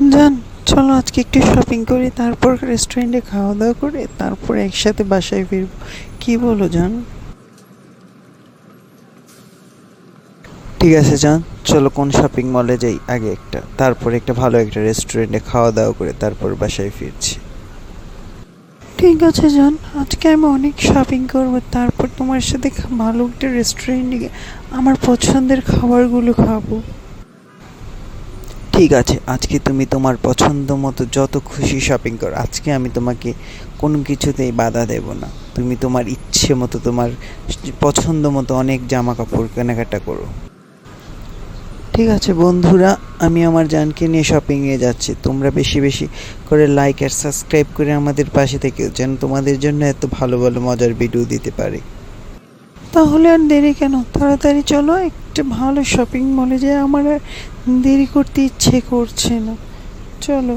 জান চলো আজকে একটু শপিং করি, তারপর রেস্টুরেন্টে খাওয়া দাওয়া করে, তারপর একসাথে বাসায় ফিরবো। কি বলো জান ঠিক আছে জান চলো কোন শপিং মলে যাই, আগে একটা, তারপর একটা ভালো একটা রেস্টুরেন্টে খাওয়া দাওয়া করে, তারপর বাসায় ফিরছি। ঠিক আছে জান আজকে আমি অনেক শপিং করব, তারপর তোমার সাথে ভালো একটা রেস্টুরেন্টে আমার পছন্দের খাবারগুলো খাব। ঠিক আছে, আজকে তুমি তোমার পছন্দ মতো যত খুশি শপিং করো, আজকে আমি তোমাকে কোনো কিছুতেই বাধা দেব না। তুমি তোমার ইচ্ছে মতো, তোমার পছন্দ মতো অনেক জামা কাপড় কেনাকাটা করো। ঠিক আছে বন্ধুরা, আমি আমার জানকে নিয়ে শপিংয়ে যাচ্ছি। তোমরা বেশি বেশি করে লাইক আর সাবস্ক্রাইব করে আমাদের পাশে থেকে যেন তোমাদের জন্য এত ভালো ভালো মজার ভিডিও দিতে পারি। তাহলে আর দেরি কেন? তাড়াতাড়ি চলো, একটা ভালো শপিং মলে যায় আমার আর দেরি করতে ইচ্ছে করছে না। চলো।